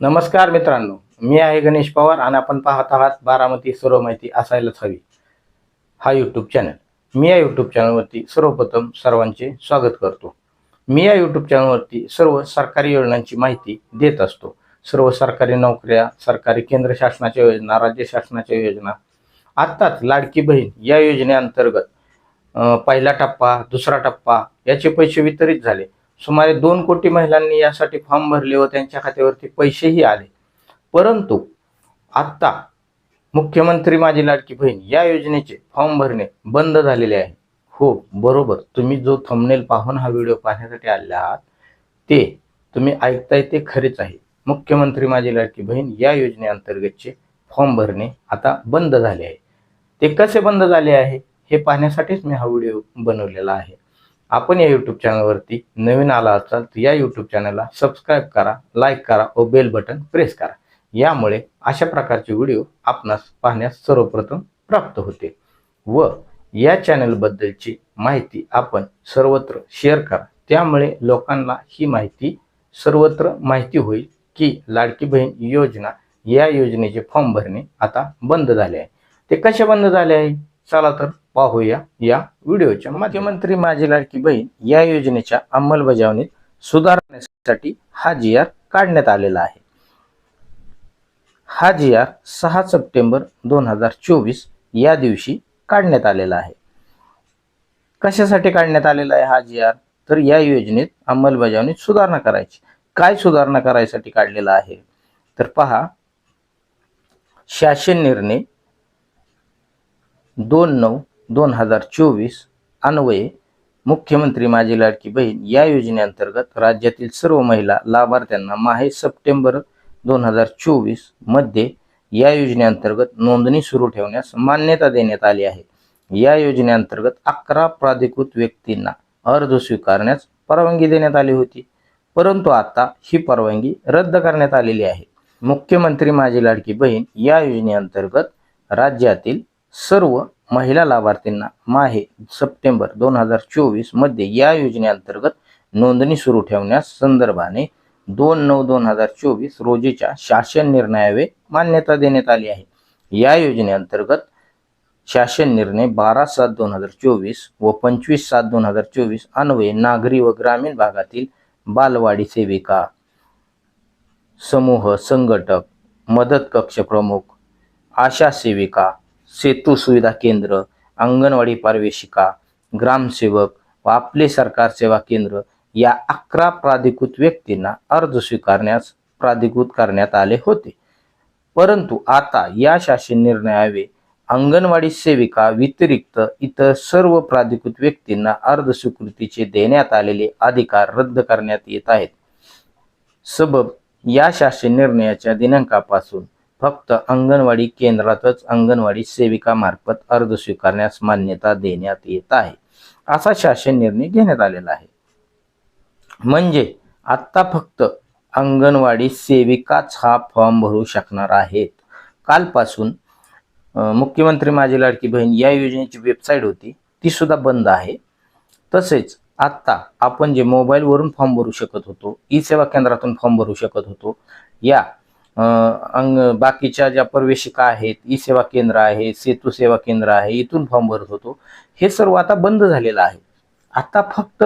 नमस्कार मित्रांनो मी आहे गणेश पवार आणि आपण पाहत आहात बारामती सर्व माहिती असायलाच हवी. हा यूट्यूब चॅनल मी या यूट्यूब चॅनलवरती सर्वप्रथम सर्वांचे स्वागत करतो. मी या यूट्यूब चॅनलवरती सर्व सरकारी योजनांची माहिती देत असतो. सर्व सरकारी नोकऱ्या सरकारी केंद्र शासनाच्या योजना राज्य शासनाच्या योजना आत्ताच लाडकी बहीण या योजनेअंतर्गत पहिला टप्पा दुसरा टप्पा याचे पैसे वितरित झाले. सुमारे दोन कोटी महिलांनी यासाठी फॉर्म भरले व त्यांच्या खात्यावरती पैसेही आले. परंतु आत्ता मुख्यमंत्री माझी लाडकी बहीण या योजनेचे फॉर्म भरणे बंद झालेले आहे. हो बरोबर. तुम्ही जो थंबनेल पाहून हा व्हिडिओ पाहण्यासाठी आले आहात ते तुम्ही ऐकताय ते खरेच आहे. मुख्यमंत्री माझी लाडकी बहीण या योजनेअंतर्गतचे फॉर्म भरणे आता बंद झाले आहे. ते कसे बंद झाले आहे हे पाहण्यासाठीच मी हा व्हिडिओ बनवलेला आहे. आपण या यूट्यूब चॅनलवरती नवीन आला असाल तर या यूट्यूब चॅनलला सबस्क्राईब करा लाईक करा व बेल बटन प्रेस करा. यामुळे अशा प्रकारचे व्हिडिओ आपणास पाहण्यास सर्वप्रथम प्राप्त होते. व या चॅनलबद्दलची माहिती आपण सर्वत्र शेअर करा. त्यामुळे लोकांना ही माहिती सर्वत्र माहिती होईल की लाडकी बहीण योजना या योजनेचे फॉर्म भरणे आता बंद झाले आहे. ते कसे बंद झाले आहे? चला तर पाहूया या व्हिडिओच्या मुख्यमंत्री माझी लाडकी बहीण या योजनेच्या अंमलबजावणीत सुधारण्यासाठी हा जी आर काढण्यात आलेला आहे. हा जी आर सहा सप्टेंबर दोन हजार चोवीस या दिवशी काढण्यात आलेला आहे. कशासाठी काढण्यात आलेला आहे हा जी आर? तर या योजनेत अंमलबजावणीत सुधारणा करायची. काय सुधारणा करायसाठी काढलेला आहे? तर पहा शासन निर्णय दोन नऊ दोन हजार चोवीस अन्वये मुख्यमंत्री माझी लाडकी बहीण या योजनेअंतर्गत राज्यातील सर्व महिला लाभार्थ्यांना माहे सप्टेंबर दोन हजार चोवीसमध्ये या योजनेअंतर्गत नोंदणी सुरू ठेवण्यास मान्यता देण्यात आली आहे. या योजनेअंतर्गत अकरा प्राधिकृत व्यक्तींना अर्ज स्वीकारण्यास परवानगी देण्यात आली होती. परंतु आता ही परवानगी रद्द करण्यात आलेली आहे. मुख्यमंत्री माझी लाडकी बहीण या योजनेअंतर्गत राज्यातील सर्व महिला लाभार्थींना माहे सप्टेंबर दोन हजार चोवीसमध्ये या योजनेअंतर्गत नोंदणी सुरू ठेवण्यास संदर्भाने दोन नऊ दोन हजार चोवीस रोजीच्या शासन निर्णयावे मान्यता देण्यात आली आहे. या योजनेअंतर्गत शासन निर्णय बारा सात दोन हजार चोवीस व पंचवीस सात दोन हजार चोवीस अन्वये नागरी व ग्रामीण भागातील बालवाडी सेविका समूह संघटक मदत कक्ष प्रमुख आशा सेविका सेतू सुविधा केंद्र अंगणवाडी पारवेशिका ग्रामसेवक व आपले सरकार सेवा केंद्र या अकरा प्राधिकृत व्यक्तींना अर्ज स्वीकारण्यास प्राधिकृत करण्यात आले होते. परंतु आता या शासन निर्णयावे अंगणवाडी सेविका व्यतिरिक्त इतर सर्व प्राधिकृत व्यक्तींना अर्ज स्वीकृतीचे देण्यात आलेले अधिकार रद्द करण्यात येत आहेत. सबब या शासन निर्णयाच्या दिनांकापासून फक्त अंगणवाडी केंद्रातच अंगणवाडी सेविकामार्फत अर्ज स्वीकारण्यास मान्यता देण्यात येत आहे असा शासन निर्णय घेण्यात आलेला आहे. म्हणजे आत्ता फक्त अंगणवाडी सेविकाच हा फॉर्म भरू शकणार आहेत. कालपासून मुख्यमंत्री माझी लाडकी बहीण या योजनेची वेबसाईट होती ती सुद्धा बंद आहे. तसेच आत्ता आपण जे मोबाईलवरून फॉर्म भरू शकत होतो ई सेवा केंद्रातून फॉर्म भरू शकत होतो या अंग बाकीच्या ज्या प्रवेशिका आहेत ई सेवा केंद्र आहे सेतू सेवा केंद्र आहे इथून फॉर्म भरत होतो. हे सर्व आता बंद झालेलं आहे. आता फक्त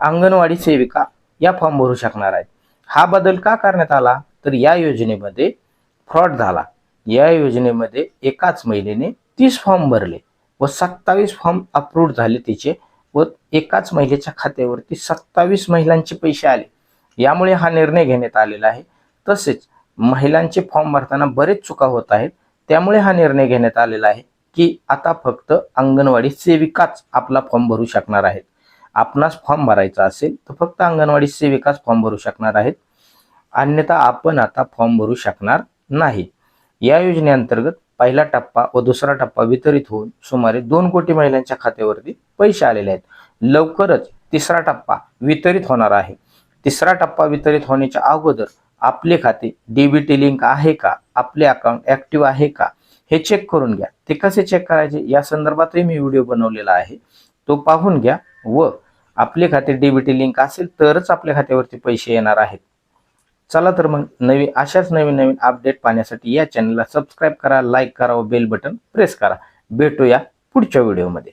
अंगणवाडी सेविका या फॉर्म भरू शकणार आहेत. हा बदल का करण्यात आला? तर या योजनेमध्ये फ्रॉड झाला. या योजनेमध्ये एकाच महिलेने तीस फॉर्म भरले व सत्तावीस फॉर्म अप्रूव्ह झाले तिचे व एकाच महिलेच्या खात्यावरती सत्तावीस महिलांचे पैसे आले. यामुळे हा निर्णय घेण्यात आलेला आहे. तसेच महिलांचे फॉर्म भरताना बरेच चुका होत आहेत. त्यामुळे हा निर्णय घेण्यात आलेला आहे की आता फक्त अंगणवाडी सेविकाच आपला फॉर्म भरू शकणार आहेत. आपणास फॉर्म भरायचा असेल तर फक्त अंगणवाडी सेविकाच फॉर्म भरू शकणार आहेत. अन्यथा आपण आता फॉर्म भरू शकणार नाही. या योजनेअंतर्गत पहिला टप्पा व दुसरा टप्पा वितरित होऊन सुमारे दोन कोटी महिलांच्या खात्यावरती पैसे आलेले आहेत. लवकरच तिसरा टप्पा वितरित होणार आहे. तिसरा टप्पा वितरित होण्याच्या अगोदर आपले खाते डीबीटी लिंक आहे का? आपले अकाउंट ऍक्टिव्ह आहे का? हे चेक करून घ्या. ते कसे चेक करायचे? या संदर्भातही मी व्हिडिओ बनवलेला आहे. तो पाहून घ्या व आपले खाते डीबीटी लिंक असेल तरच आपल्या खात्यावरती पैसे येणार आहेत. चला तर मग नवीन अशाच नवीन नवीन अपडेट पाहण्यासाठी या चॅनलला सबस्क्राईब करा लाईक करा व बेल बटन प्रेस करा. भेटूया पुढच्या व्हिडिओमध्ये